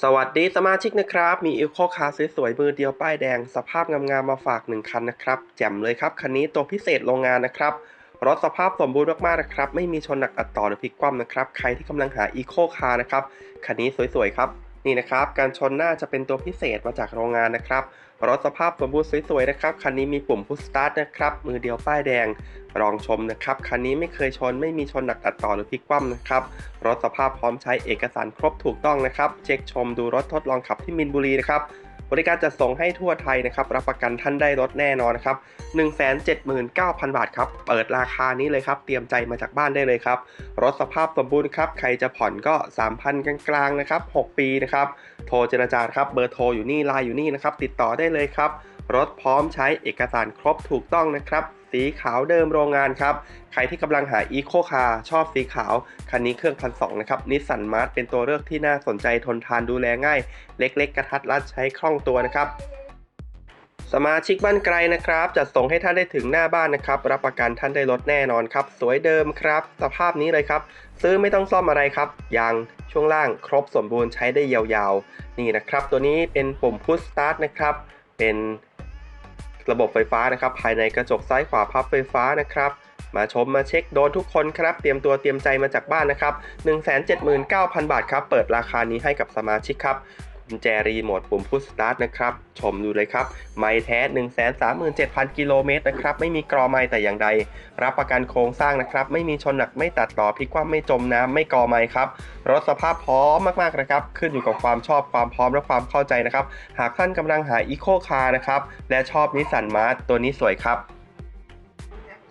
สวัสดีสมาชิกนะครับ มีอีโคคาร์สวยๆมือเดียวป้ายแดง สภาพงามๆมาฝาก 1 คันนะครับ แจ่มเลยครับ คันนี้ตัวพิเศษโรงงานนะครับรถสภาพสมบูรณ์มากๆนะครับ ไม่มีชนหนักอัดต่อหรือพลิกคว่ำนะครับ ใครที่กำลังหาอีโคคาร์นะครับ คันนี้สวยๆครับ นี่นะครับ การชนหน้าจะเป็นตัวพิเศษมาจากโรงงานนะครับ รถสภาพสมบูรณ์สวยๆนะครับคันนี้มีปุ่มพุชสตาร์ทนะครับมือเดียวป้ายแดงลองชมนะครับคันนี้ไม่เคยชนไม่มีชนหนักอัดต่อหรือพลิกคว่ำนะครับรถสภาพพร้อมใช้เอกสารครบถูกต้องนะครับ เช็คชมดูรถทดลองขับที่มินบุรีนะครับบริการจัดส่งให้ทั่วไทยนะครับ รับประกันท่านได้รถแน่นอนนะครับ 179,000 บาทครับ เปิดราคานี้เลยครับ เตรียมใจมาจากบ้านได้เลยครับ รถสภาพสมบูรณ์ครับ ใครจะผ่อนก็ 3,000 กลางๆนะครับ 6 ปีนะครับ โทรเจรจาครับ เบอร์โทรอยู่นี่ไลน์อยู่นี่นะครับ ติดต่อได้เลยครับ รถพร้อมใช้เอกสารครบถูกต้องนะครับ สีขาวเดิมโรงงานครับ ใครที่กำลังหาอีโคคาร์ชอบสีขาว คันนี้เครื่องพันสองนะครับนิสสันมาร์เป็นตัวเลือกที่น่าสนใจทนทานดูแลง่าย เล็กๆ กระทัดรัดใช้คล่องตัวนะครับสมาชิกบ้านไกลนะครับจัดส่งให้ท่านได้ถึงหน้าบ้านนะครับ รับประกันท่านได้รถแน่นอนครับ สวยเดิมครับ สภาพนี้เลยครับ ซื้อไม่ต้องซ่อมอะไรครับยางช่วงล่างครบสมบูรณ์ใช้ได้ยาวๆ นี่นะครับ ตัวนี้เป็นปุ่มพุชสตาร์ทนะครับ เป็นระบบไฟฟ้านะครับ ภายในกระจกซ้ายขวาพับไฟฟ้านะครับ มาชมมาเช็คโดนทุกคนครับ เตรียมตัวเตรียมใจมาจากบ้านนะครับ 179,000 บาทครับ เปิดราคานี้ให้กับสมาชิกครับ กุญแจรีโมทปุ่มพุชสตาร์ทนะครับ ชมดูเลยครับ ไม้แท้ 137,000 กิโลเมตรนะครับ ไม่มีกรอไม้แต่อย่างใด รับประกันโครงสร้างนะครับ ไม่มีชนหนัก ไม่ตัดต่อพลิกคว่ำไม่จมน้ำ ไม่กอไม้ครับ รถสภาพพร้อมมากๆนะครับ ขึ้นอยู่กับความชอบ ความพร้อม และความเข้าใจนะครับ หากท่านกำลังหาอีโคคาร์นะครับ และชอบนิสสันมาร์ตัวนี้สวยครับ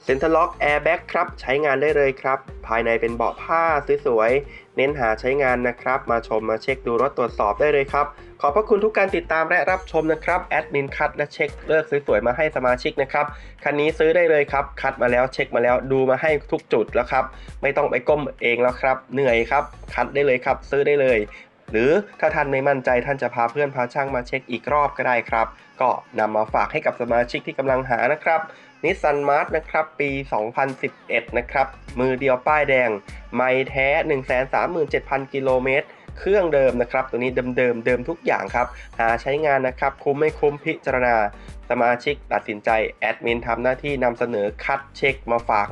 เซ็นเตอร์ล็อกแอร์แบ็กครับ ใช้งานได้เลยครับายในเป็นเบาะผ้าสวยๆ เน้นหาใช้งานนะครับ มาชมมาเช็คดูรถตรวจสอบได้เลยครับ ขอบพระคุณทุกการติดตามและรับชมนะครับ แอดมินคัดและเช็คเลือกสวยๆ มาให้สมาชิกนะครับ คันนี้ซื้อได้เลยครับ คัดมาแล้วเช็คมาแล้วดูมาให้ทุกจุดแล้วครับ ไม่ต้องไปก้มเองแล้วครับ เหนื่อยครับ คัดได้เลยครับ ซื้อได้เลย หรือถ้าท่านไม่มั่นใจท่านจะพาเพื่อนพาช่างมาเช็คอีกรอบก็ได้ครับ ก็นำมาฝากให้กับสมาชิกที่กำลังหานะครับนิสสันมาร์ทนะครับ ปี 2011 นะครับ มือเดียวป้ายแดง ไม่แท้ 137,000 กิโลเมตร เครื่องเดิมนะครับ ตัวนี้เดิมๆเดิมทุกอย่างครับ หาใช้งานนะครับ คุ้มไม่คุ้มพิจารณา สมาชิกตัดสินใจ แอดมินทำหน้าที่นำเสนอคัดเช็คมาฝาก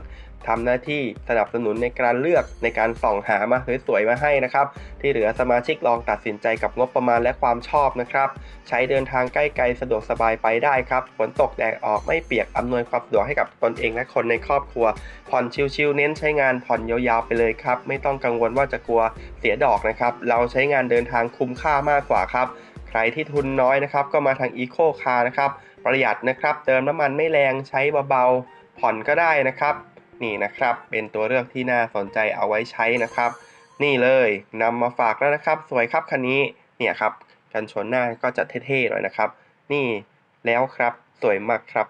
ทำหน้าที่สนับสนุนในการเลือกในการส่องหามาสวยๆมาให้นะครับ ที่เหลือสมาชิกลองตัดสินใจกับงบประมาณและความชอบนะครับ ใช้เดินทางใกล้ไกลสะดวกสบายไปได้ครับฝนตกแดดออกไม่เปียกอำนวยความสะดวกให้กับตนเองและคนในครอบครัว ผ่อนชิลๆเน้นใช้งานผ่อนยาวๆไปเลยครับ ไม่ต้องกังวลว่าจะกลัวเสียดอกนะครับ เราใช้งานเดินทางคุ้มค่ามากกว่าครับใครที่ทุนน้อยนะครับก็มาทางอีโคคาร์นะครับประหยัดนะครับเติมน้ำมันไม่แรงใช้เบาๆผ่อนก็ได้นะครับ นี่นะครับ เป็นตัวเลือกที่น่าสนใจเอาไว้ใช้นะครับ นี่เลยนำมาฝากแล้วนะครับ สวยครับคันนี้เนี่ยครับกันชนหน้าก็จะเท่ๆหน่อยนะครับ นี่แล้วครับสวยมากครับ